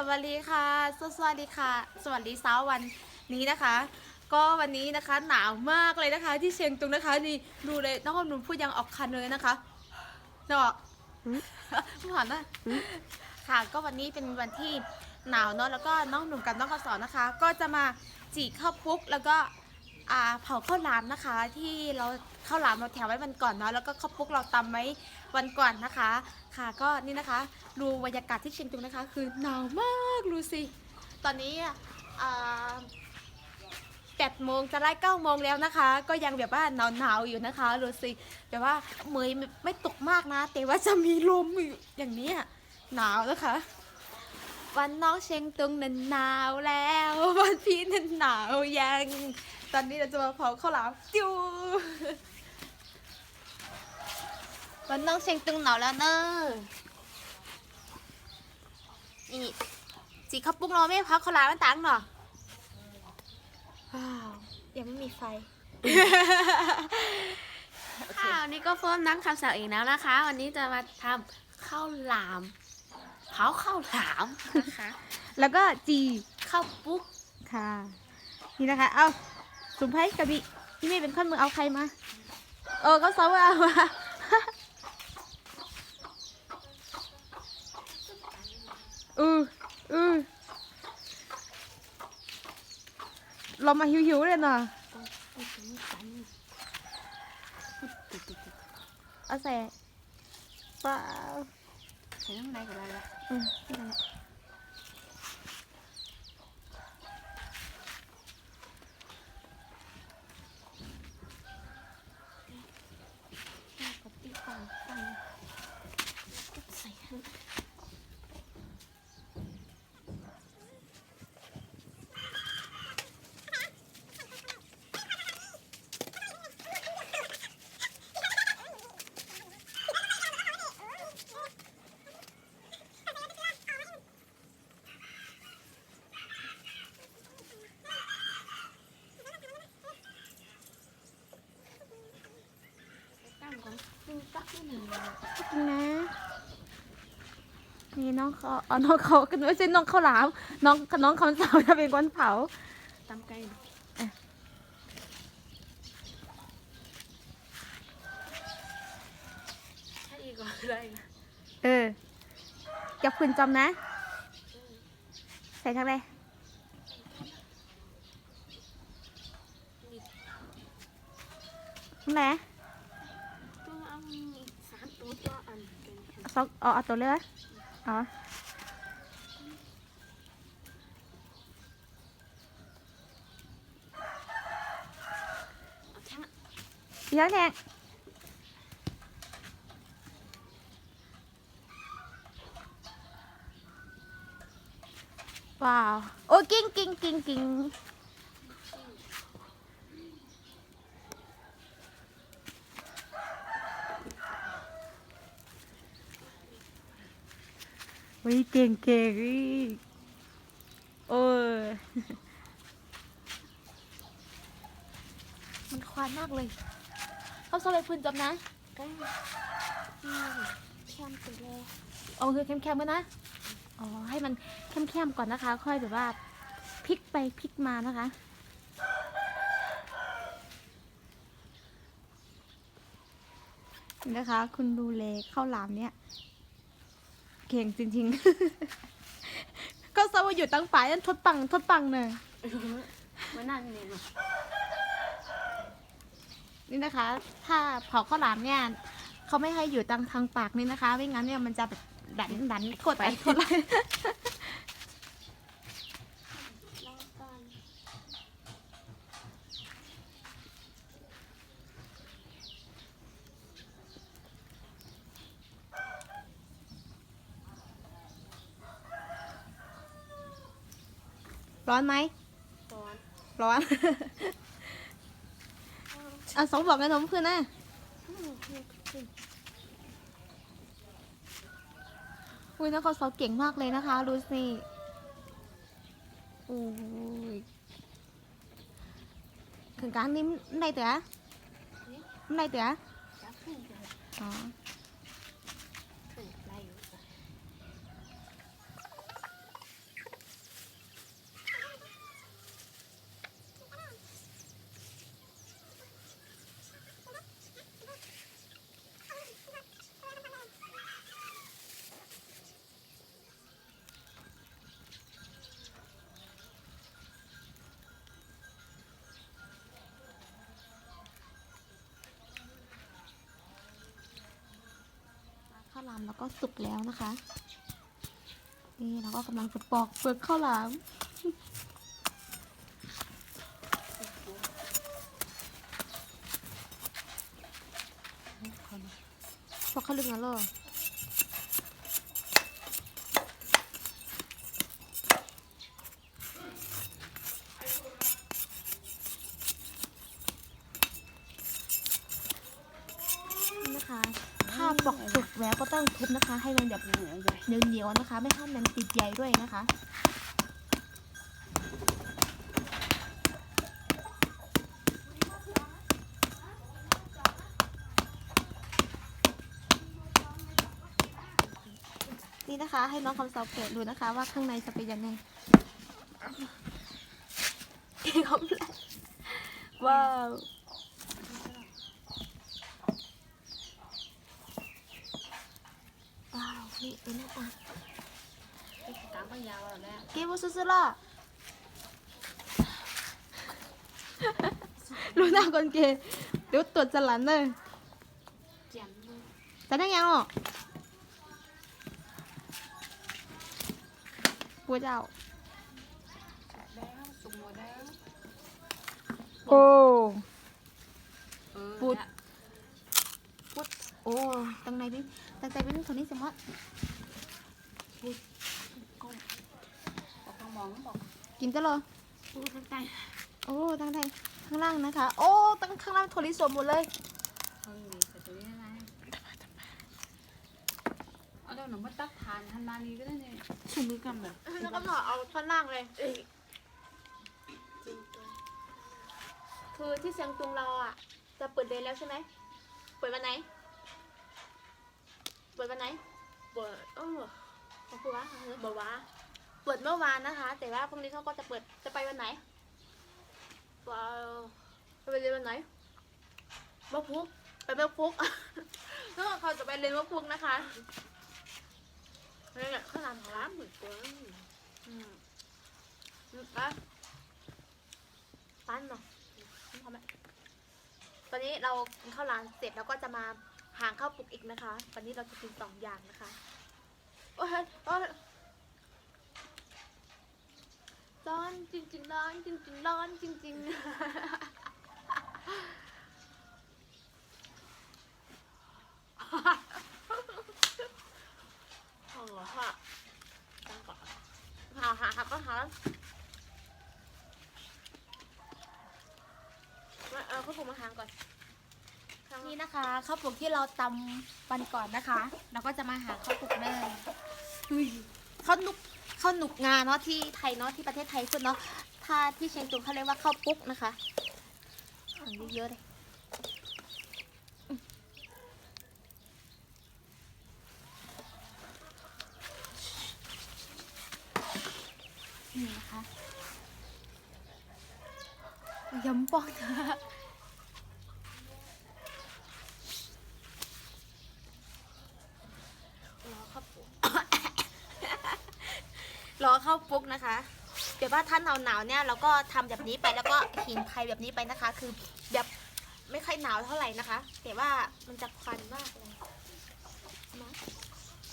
สวัสดีค่ะ สวัสดีค่ะ สวัสดีเช้าวันนี้นะคะ ก็วันนี้นะคะหนาวมากเลยนะคะ ที่เชียงตุงนะคะนี่ดูเลยน้องอมนุนพูดยังออกคันเลยนะคะเนาะไม่อนนะค่ะก็วันนี้เป็นวันที่หนาวเนาะแล้วก็น้องหนุ่มกับน้องข้าวสอนนะคะ ก็จะมาจีข้าวปุ๊กแล้วก็เผาข้าวหลามนะคะที่เรา ข้าวหลามเราแถวไว้วันก่อนเนาะแล้วก็ข้าวปุ๊กเราตำไว้วันก่อนนะคะ ค่ะก็นี่นะคะดูบรรยากาศที่เชียงตุงนะคะ คือหนาวมากดูสิตอนนี้แปดโมงจะได้เก้าโมงแล้วนะคะ ก็ยังแบบว่าหนาวหนาวอยู่นะคะดูสิแบบว่าเมยไม่ไม่ตกมากนะ แต่ว่าจะมีลมอยู่อย่างนี้หนาวนะคะวันน้องเชียงตุงนั้นหนาวแล้ววันพี่นั้นหนาวยัง ตอนนี้เราจะมาเผาข้าวหลามจิ้ว วันน้องเชียงตุงหนาวแล้วเนอะนี่สีข้าวปุ้งเราไม่พักข้าวหลามมันตังหรอว้าวยังไม่มีไฟ ค่ะวันนี้ก็เฟิร์มนักคำสั่งอีกแล้วนะคะ วันนี้จะมาทำข้าวหลามเผาข้าวหลามนะคะ แล้วก็จีข้าวปุ๊กค่ะ นี่นะคะ เอาสุมไพ่กระบิพี่เมย์เป็นคนมือเอาใครมา เออก็ซ้อมเอามา อืออือเรามาหิวๆเลยเนาะเอาใส่เปล่าใส่น้ำในกับอะไรละอืมนั่นแหละ กับปีฟังฟังใส่ให้ตั้ง ก่อนดูตักนิดหนึ่งนะนี่น้องเขาเอ๋อน้องเขากันไม่ใช่น้องข้าวหลาม น้องน้องคำสาวจะเป็นคนเผาตำไก่อะถ้าอีกก็ได้นะเออจับคืนจำนะ ใส่ทั้งเลยนั่นละ ต้องเอาอีกสามตัวตัวอัน เป็นแผ่นเอาสองเอ เอาตัวเลือกอ๋อเอาทั้งเยอะแน่ว้าวโอ้กิ้งกิ้งกิ้งกิ้งวิเก่งเก่งอีโอ้ยมันควานมากเลยเขาสบายพื้นจำนะไก่อืมแช่มตัวเลยเอาคือเข้มๆกันนะ อ๋อ ให้มันเข้มๆก่อนนะคะ ค่อยแบบว่าพลิกไปพลิกมานะคะนี่นะคะ คุณดูเลข้าวหลามเนี่ย เก่งจริง ๆ ก็สว่าอยู่ตั้งฝ่ายนั่นทดปังทดปังเนยมานั่งนี่มานี่นะคะ ถ้าเผาข้าวหลามเนี่ยเขาไม่ให้อยู่ตังทางปากนี่นะคะ ไม่งั้นเนี่ยมันจะแบบดันดันกดไปกดไปล ร้อนไหมตอนร้อน อะสองบอกกันนมคืนนะอืมนี่คืออุ้ยนักข่าวสาวเก่งมากเลยนะคะดูสิโอ้ยถึงกลางนี้ในเต๋อในเต๋อจับขึ้นเลยอ๋อขึ้นไรอามแล้วก็สุกแล้วนะคะ นี่เราก็กำลังจะปอกเปลือกข้าวหลามปอกข้าวลึงแล้วเหรอนี่นะคะ ถ้าปอกสุกแล้วก็ ต้องทุบนะคะ ให้มันแบบเหนียวใหญ่เหนียวๆนะคะ ไม่ให้มันติดใยด้วยนะคะนี่นะคะ ให้น้องคำสอบเปิดดูนะคะ ว่าข้างในจะเป็นยังไงเขาว้าว ว้าวนี่เป็นหน้าตาตามก็ยาวแล้วแหละเกมสุดๆล่ะรู้หน้าคนเกย์เดี๋ยวตรวจจลันเลยเจียมแต่ได้ยังอะปัวเจ้าแล้วสุกหมดแล้วโอ้เออปุดปุดโอ้ตั้งในนี่ ตั้งใจเป็นคนนี้สมมติบอกต้องมองบอกกินก็เลยพูดตั้งใจโอ้ตั้งใจข้างล่างนะคะ โอ้ตั้งข้างล่างโทรลิสวมหมดเลยเฮ้ยแต่ตัวนี้อะไรเอาเดี๋ยวหนูมาตักทานทันมานี้ก็ได้เนี่ยชุ่มมือกันแบบแล้วก็หน่อเอาข้างล่างเลย คือที่เชียงตุงเราอะ จะเปิดเรียนแล้วใช่ไหม เปิดวันไหน เปิดวันไหนเปิดเออขอบคุณวะเปิดวะเปิดเมื่อวานนะคะ แต่ว่าพรุ่งนี้เขาก็จะเปิดจะไปวันไหนว้าวจะไปเรียนวันไหนมะพุกไปมะพุกแล้วเขาจะไปเรียนมะพุกนะคะนี่แหละข้าวหลามของร้านเหมือนกันอืมอืมไปปั้นเนาะพอไหมตอนนี้เรากินข้าวหลามเสร็จแล้วก็จะมา หางข้าวปลุกอีกนะคะ วันนี้เราจะกินสองอย่างนะคะโอ้ยโอ้ยร้อนจริงๆร้อนจริงๆร้อนจริงๆ โอ้โหค่ะตั้งก่อนหาหาหาก็หามาเอาข้าวปลุกมาหางก่อน นี่นะคะ ข้าวปลุกที่เราตำวันก่อนนะคะ เราก็จะมาหาข้าวปลุกเลยอุ้ยข้าวหนุกข้าวหนุกงาเนาะที่ไทยเนาะที่ประเทศไทยสุดเนาะถ้าที่เชียงตุงเขาเรียกว่าข้าวปุ๊กนะคะอันนี้เยอะเลยนี่นะคะยำปองนะรอข้าวปุ๊ก รอข้าวปุ๊กนะคะ แต่ว่าถ้าหนาวหนาวๆเนี่ยเราก็ทำแบบนี้ไปแล้วก็หินไฟแบบนี้ไปนะคะ คือแบบไม่ค่อยหนาวเท่าไหร่นะคะ แต่ว่ามันจะควันมากเลยนะ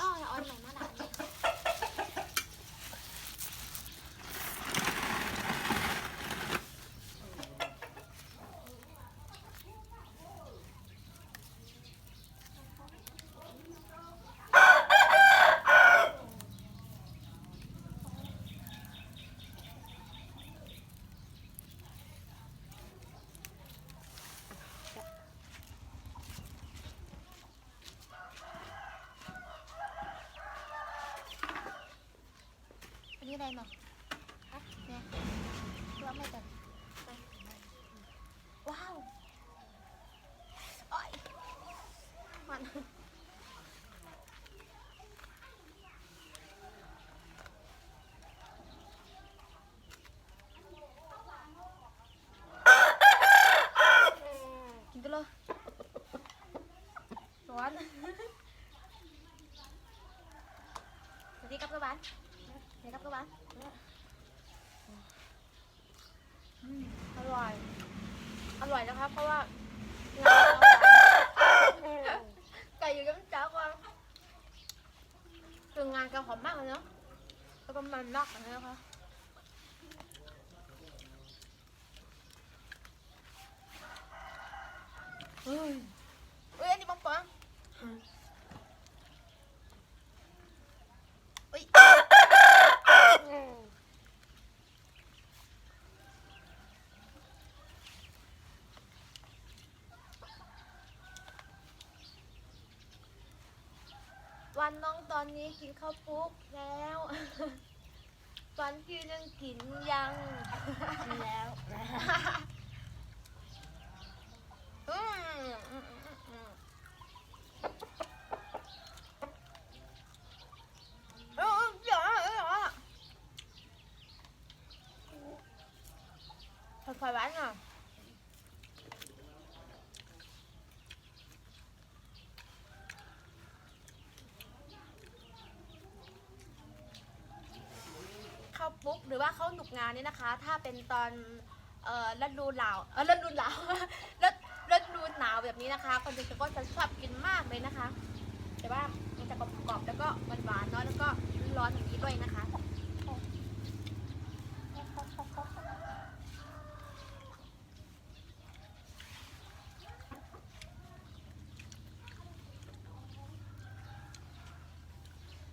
อ้าวเอาอันไหนมาหนาวเนี่ยอันนี้อะ ไรเนาะฮะเนี่ยเพื่อไม่กันไปว้าวโอ้ยมันกินกันเลยร้อนสวัสดีครับทุกบ้านสวัสดี ครับทุกบ้าอร่อย อร่อยนะครับ เพราะว่าไก่อยู่กับเจ้าก่อนคืองานกันหอมมากเลยเนาะแล้วก็มันมากเลยนะคะเฮ้ยเฮ้ยอันนี้ปังปังเฮ้ย วันน้องตอนนี้กินข้าวปุ๊กแล้ววันพี่ยังกินยังแล้วอืมอืมอื มอืมเออเดี๋ยวอะเดี๋ยวอะไฟไฟหวานอะข้าวปุ๊กหรือว่าข้าหนุกงานเนี่ยนะคะ ถ้าเป็นตอนเอ่อฤดูหนาวเออฤดูหนาวฤฤดูหนาวแบบนี้นะคะคนจะก็จะชอบกินมากเลยนะคะ แต่ว่ามันจะกรอบๆแล้วก็หวานๆเนาะแล้วก็ร้อนอย่างนี้ด้วยนะคะ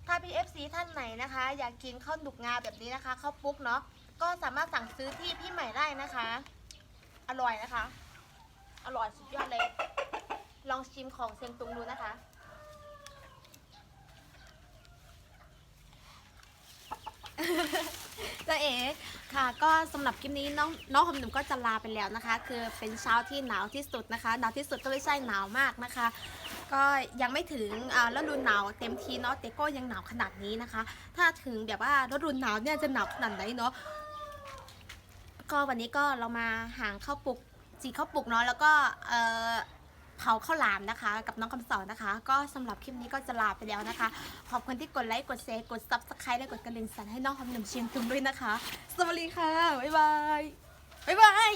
ถ้าพี่ FC ท่า นะคะ อยากกินข้าวหนุกงาแบบนี้นะคะข้าวปุ๊กเนาะก็สามารถสั่งซื้อที่พี่ใหม่ได้นะคะ อร่อยนะคะ อร่อยสุดยอดเลย ลองชิมของเซียงตุงดูนะคะจ้าเอ๋ค่ะ ก็สำหรับคลิปนี้น้องน้องหอมหนุ่มก็จะลาไปแล้วนะคะ คือเป็นเช้าที่หนาวที่สุดนะคะหนาวที่สุดก็ไม่ใช่หนาวมากนะคะ ก็ยังไม่ถึงฤดูหนาวเต็มทีเนาะแต่ก็ยังหนาวขนาดนี้นะคะ ถ้าถึงแบบว่าฤดูหนาวเนี่ยจะหนาวขนาดไหนเนาะก็วันนี้ก็เรามาหางข้าวปลุกจีข้าวปลุกเนาะแล้วก็เอ่อเผาข้าวหลามนะคะ กับน้องคำสอนนะคะ ก็สำหรับคลิปนี้ก็จะลาไปแล้วนะคะ ขอบคุณที่กดไลค์กดแชร์กดซับสไครต์และกดกระดิ่งสั่นให้น้องคำหนึ่งเชียงตุงด้วยนะคะ สวัสดีค่ะ บ๊ายบายบ๊ายบาย